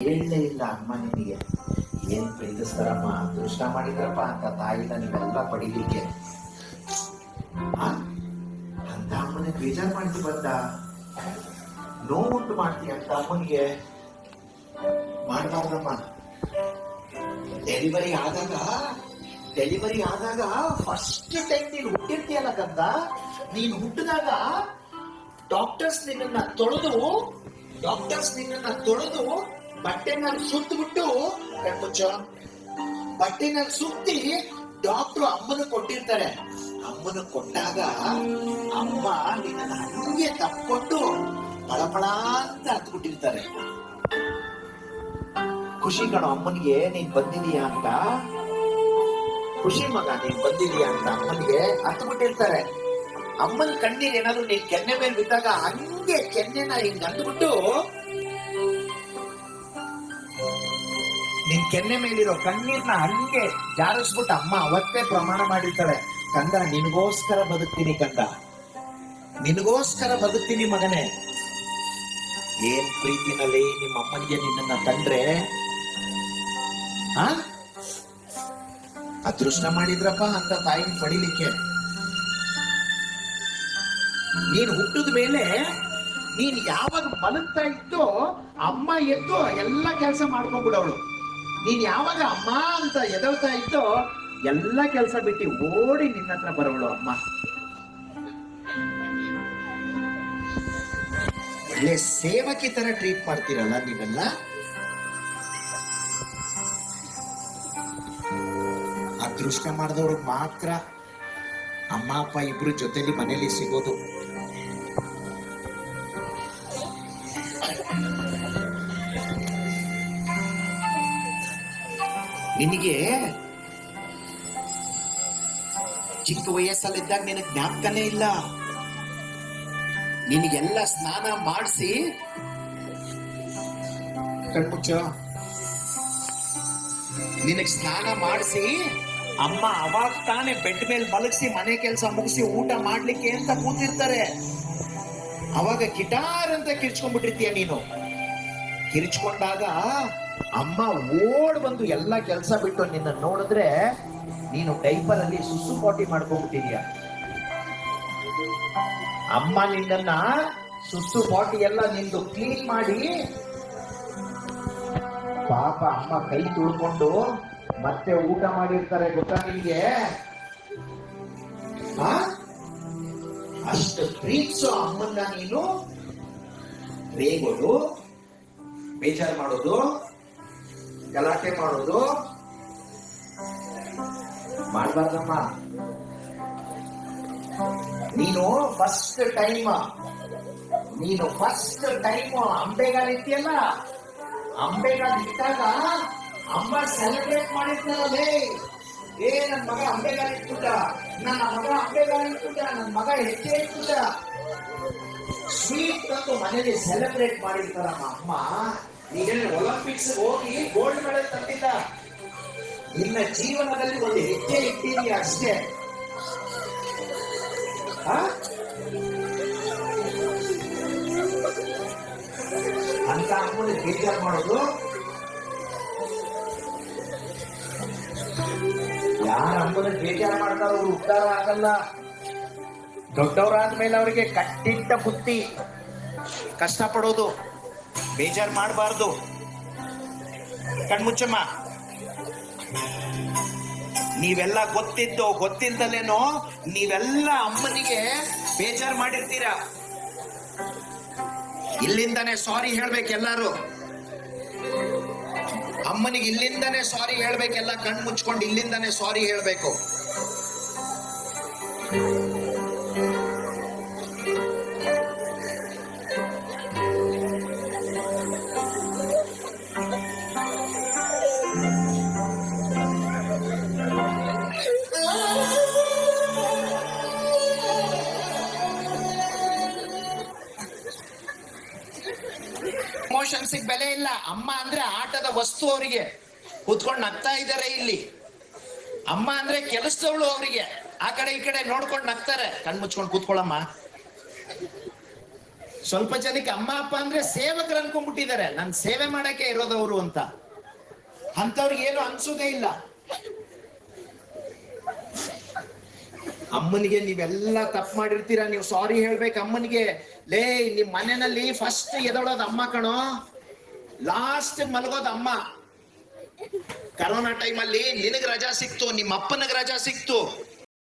ಹೇಳಲೇ ಇಲ್ಲ ಅಮ್ಮ ನಿನಗೆ ಏನು ಪ್ರೀತಿಸ್ತಾರಮ್ಮ? ಅದೃಷ್ಟ ಮಾಡಿದ್ರಪ್ಪ ಅಂತ ತಾಯಿನ ನೀವೆಲ್ಲ ಪಡಿಲಿಕ್ಕೆ? ಅಂತ ಅಮ್ಮನಿಗೆ ಬೇಜಾರು ಮಾಡ್ತಿ ಬಂದ? ನೋವುಂಟು ಮಾಡ್ತೀಯ ಅಂತ ಅಮ್ಮನಿಗೆ. ಮಾಡಬಾರ್ದಮ್ಮ ಡೆಲಿವರಿ ಆದಾಗ ಡೆಲಿವರಿ ಆದಾಗ ಫಸ್ಟ್ ಟೈಮ್ ನೀನು ಹುಟ್ಟಿರ್ತೀಯಲ್ಲ ಕಂದ ನೀನು ಹುಟ್ಟಿದಾಗ ಡಾಕ್ಟರ್ಸ್ ನಿನ್ನನ್ನ ತೊಳೆದು ಡಾಕ್ಟರ್ಸ್ ನಿನ್ನನ್ನ ತೊಳೆದು ಬಟ್ಟೆನಲ್ಲಿ ಸುತ್ತಬಿಟ್ಟು ಕಣ್ಮುಚ್ಚ ಬಟ್ಟೆನಲ್ಲಿ ಸುತ್ತಿ ಡಾಕ್ಟರ್ ಅಮ್ಮನ ಕೊಟ್ಟಿರ್ತಾರೆ. ಅಮ್ಮನ ಕೊಟ್ಟಾಗ ಅಮ್ಮ ನಿನ್ನ ಹಂಗೆ ತಪ್ಪಿಕೊಂಡು ಪಳಪಳ ಅಂತ ಹತ್ಬಿಟ್ಟಿರ್ತಾರೆ. ಖುಷಿ ಕಣೋ ಅಮ್ಮನಿಗೆ, ನೀನ್ ಬಂದಿದೀಯಾ ಅಂತ? ಖುಷಿ ಮಗ, ನೀನ್ ಬಂದಿದೀಯಾ ಅಂತ ಅಮ್ಮನಿಗೆ ಹತ್ಬಿಟ್ಟಿರ್ತಾರೆ. ಅಮ್ಮನ ಕಣ್ಣೀರ್ ಏನಾದ್ರು ನೀನ್ ಕೆನ್ನೆ ಮೇಲೆ ಬಿದ್ದಾಗ ಹಂಗೆ ಕೆನ್ನೆನ ಹಿಂಗ್ ಅಂದ್ಬಿಟ್ಟು ನಿನ್ ಕೆನ್ನೆ ಮೇಲಿರೋ ಕಣ್ಣೀರ್ನ ಹಂಗೆ ಜಾರಿಸ್ಬಿಟ್ಟು ಅಮ್ಮ ಅವತ್ತೇ ಪ್ರಮಾಣ ಮಾಡಿರ್ತಾಳೆ. ಕಂದ, ನಿನಗೋಸ್ಕರ ಬದುಕ್ತೀನಿ ಕಂದ. ನಿನಗೋಸ್ಕರ ಬದುಕ್ತೀನಿ ಮಗನೇ. ಏನ್ ಪ್ರೀತಿನಲ್ಲಿ ನಿಮ್ಮ ಅಮ್ಮನಿಗೆ ನಿನ್ನನ್ನ ತಂದ್ರೆ? ಆ? ಅದೃಷ್ಟ ಮಾಡಿದ್ರಪ್ಪ ಅಂತ ತಾಯಿನ ಪಡಿಲಿಕ್ಕೆ. ನೀನು ಹುಟ್ಟಿದ ಮೇಲೆ ನೀನ್ ಯಾವಾಗ ಮಲಗ್ತಾ ಇದ್ದೋ ಅಮ್ಮ ಎದ್ದು ಎಲ್ಲ ಕೆಲಸ ಮಾಡ್ಕೊಂಡ್ಬಿಡವಳು ನೀನ್ ಯಾವಾಗ ಅಮ್ಮ ಅಂತ ಎದಳ್ತಾ ಇದ್ದೋ, ಎಲ್ಲ ಕೆಲಸ ಬಿಟ್ಟು ಓಡಿ ನಿನ್ನ ಹತ್ರ ಬರೋಳು ಅಮ್ಮ. ಒಳ್ಳೆ ಸೇವಕಿ ತರ ಟ್ರೀಟ್ ಮಾಡ್ತೀರಲ್ಲ ನೀವೆಲ್ಲ? ಅದೃಷ್ಟ ಮಾಡಿದವ್ರಿಗೆ ಮಾತ್ರ ಅಮ್ಮ, ಅಪ್ಪ ಇಬ್ರು ಜೊತೆಲಿ ಮನೇಲಿ ಸಿಗೋದು. ನಿನಗೆ ಚಿಕ್ಕ ವಯಸ್ಸಲ್ಲಿದ್ದಾಗ ನಿನಗೆ ಜ್ಞಾಪಕನೇ ಇಲ್ಲ. ನಿನಗೆಲ್ಲ ಸ್ನಾನ ಮಾಡಿಸಿ ಕಣ್ಮುಚ್ಚ. ನಿನಗೆ ಸ್ನಾನ ಮಾಡಿಸಿ ಅಮ್ಮ ಅವಾಗ ತಾನೇ ಬೆಡ್ ಮೇಲೆ ಮಲಗಿಸಿ ಮನೆ ಕೆಲಸ ಮುಗಿಸಿ ಊಟ ಮಾಡ್ಲಿಕ್ಕೆ ಅಂತ ಕೂತಿರ್ತಾರೆ. ಅವಾಗ ಗಿಟಾರ್ ಅಂತ ಕಿರ್ಚ್ಕೊಂಡ್ಬಿಟ್ಟಿರ್ತೀಯ ನೀನು. ಕಿರ್ಚ್ಕೊಂಡಾಗ ಅಮ್ಮ ಓಡ್ ಬಂದು ಎಲ್ಲ ಕೆಲಸ ಬಿಟ್ಟು ನಿನ್ನ ನೋಡಿದ್ರೆ ನೀನು ಡೈಪರ್ ಅಲ್ಲಿ ಸುಸ್ಸು ಪಾಟಿ ಮಾಡ್ಕೊಂಡ್ಬಿಟ್ಟಿದೀಯ? ಅಮ್ಮ ನಿನ್ನ ಸುಸ್ಸು ಪಾಟಿ ಎಲ್ಲ ನಿಂದು ಕ್ಲೀನ್ ಮಾಡಿ ಪಾಪ ಅಮ್ಮ ಕೈ ತುಳ್ಕೊಂಡು ಮತ್ತೆ ಊಟ ಮಾಡಿರ್ತಾರೆ ಗೊತ್ತಾ ನಿನ್ಗೆ? ಅಷ್ಟು ಪ್ರೀತಿಸೋ ಅಮ್ಮನ್ನ ನೀನು? ರೇಗೋದು ಬೇಜಾರು ಮಾಡೋದು? ಗಲಾಟೆ ಮಾಡೋದು ಮಾಡಬಾರ್ದಮ್ಮ ನೀನು ಫಸ್ಟ್ ಟೈಮ್ ನೀನು ಫಸ್ಟ್ ಟೈಮ್ ಅಂಬೆಗಾಲ್ ಇಟ್ಟಿಯಲ್ಲ ಅಂಬೆಗಾಲ್ ಇಟ್ಟಾಗ ಅಮ್ಮ ಸೆಲೆಬ್ರೇಟ್ ಮಾಡಿರ್ತಾರಲ್ಲೇ ಏ, ನನ್ ಮಗ ಅಂಬೆಗಾಲ್ ಇಟ್ಬಿಟ್ಟ ನನ್ನ ಮಗ ಅಂಬೆಗಾಲ್ ಇಟ್ಬಿಟ್ಟ ನನ್ನ ಮಗ ಹೆಚ್ಚೆ ಇಟ್ಬಿಟ್ಟ ಸ್ವೀಟ್ ತಂದು ಮನೇಲಿ ಸೆಲೆಬ್ರೇಟ್ ಮಾಡಿರ್ತಾರಮ್ಮ ಅಮ್ಮ. ನೀನೇನು ಒಲಿಂಪಿಕ್ಸ್ ಹೋಗಿ ಗೋಲ್ಡ್ ಮೆಡಲ್ ತಂದಿಲ್ಲ ನಿನ್ನ ಜೀವನದಲ್ಲಿ ಒಂದು ಹೆಜ್ಜೆ ಇಟ್ಟಿದೀಯ ಅಷ್ಟೇ? ಅಂತ ಅಮ್ಮನ ಬೇಜಾರು ಮಾಡೋದು? ಯಾರ ಅಮ್ಮನ ಬೇಜಾರು ಮಾಡ್ತಾರ ಅವ್ರು ಉದ್ಧಾರ ಆಗಲ್ಲ. ದೊಡ್ಡವರಾದ್ಮೇಲೆ ಅವರಿಗೆ ಕಟ್ಟಿಟ್ಟ ಬುತ್ತಿ ಕಷ್ಟಪಡೋದು. ಬೇಜಾರು ಮಾಡಬಾರ್ದು. ಕಣ್ಮುಚ್ಚಮ್ಮ, ನೀವೆಲ್ಲ ಗೊತ್ತಿದ್ದು ಗೊತ್ತಿಲ್ದಲೇನೋ ನೀವೆಲ್ಲ ಅಮ್ಮನಿಗೆ ಬೇಜಾರು ಮಾಡಿರ್ತೀರ? ಇಲ್ಲಿಂದನೇ ಸಾರಿ ಹೇಳ್ಬೇಕು ಎಲ್ಲಾರು. ಅಮ್ಮನಿಗೆ ಇಲ್ಲಿಂದನೇ ಸಾರಿ ಹೇಳ್ಬೇಕೆಲ್ಲ ಕಣ್ಮುಚ್ಕೊಂಡು ಮುಚ್ಕೊಂಡು ಇಲ್ಲಿಂದಾನೆ ಸಾರಿ ಹೇಳ್ಬೇಕು. ಇಮೋಷನ್ಸ್ ಬೆಲೆ ಇಲ್ಲ. ಅಮ್ಮ ಅಂದ್ರೆ ಆಟದ ವಸ್ತು ಅವರಿಗೆ. ಕೂತ್ಕೊಂಡು ನಗ್ತಾ ಇದ್ದಾರೆ ಇಲ್ಲಿ. ಅಮ್ಮ ಅಂದ್ರೆ ಕೆಲಸದವಳು ಅವರಿಗೆ. ಆ ಕಡೆ ಈ ಕಡೆ ನೋಡ್ಕೊಂಡು ನಗ್ತಾರೆ. ಕಣ್ ಮುಚ್ಕೊಂಡು ಕೂತ್ಕೊಳ್ಳಮ್ಮ. ಸ್ವಲ್ಪ ಜನಕ್ಕೆ ಅಮ್ಮ, ಅಪ್ಪ ಅಂದ್ರೆ ಸೇವಕರು ಅನ್ಕೊಂಡ್ಬಿಟ್ಟಿದ್ದಾರೆ. ನನ್ ಸೇವೆ ಮಾಡಕ್ಕೆ ಇರೋದವ್ರು ಅಂತ. ಅಂತವ್ರಿಗೆ ಏನು ಅನ್ಸೋದೇ ಇಲ್ಲ. ಅಮ್ಮನಿಗೆ ನೀವೆಲ್ಲ ತಪ್ಪು ಮಾಡಿರ್ತೀರಾ? ನೀವು ಸಾರಿ ಹೇಳ್ಬೇಕು ಅಮ್ಮನಿಗೆ. ಲೇ, ನಿಮ್ ಮನೆಯಲ್ಲಿ ಫಸ್ಟ್ ಎದೊಳೋದು ಅಮ್ಮ ಕಣೋ. ಲಾಸ್ಟ್ ಮಲಗೋದು ಅಮ್ಮ. ಕರೋನಾ ಟೈಮಲ್ಲಿ ನಿನಗ್ ರಜಾ ಸಿಕ್ತು ನಿಮ್ಮ ಅಪ್ಪನಿಗೆ ರಜಾ ಸಿಕ್ತು.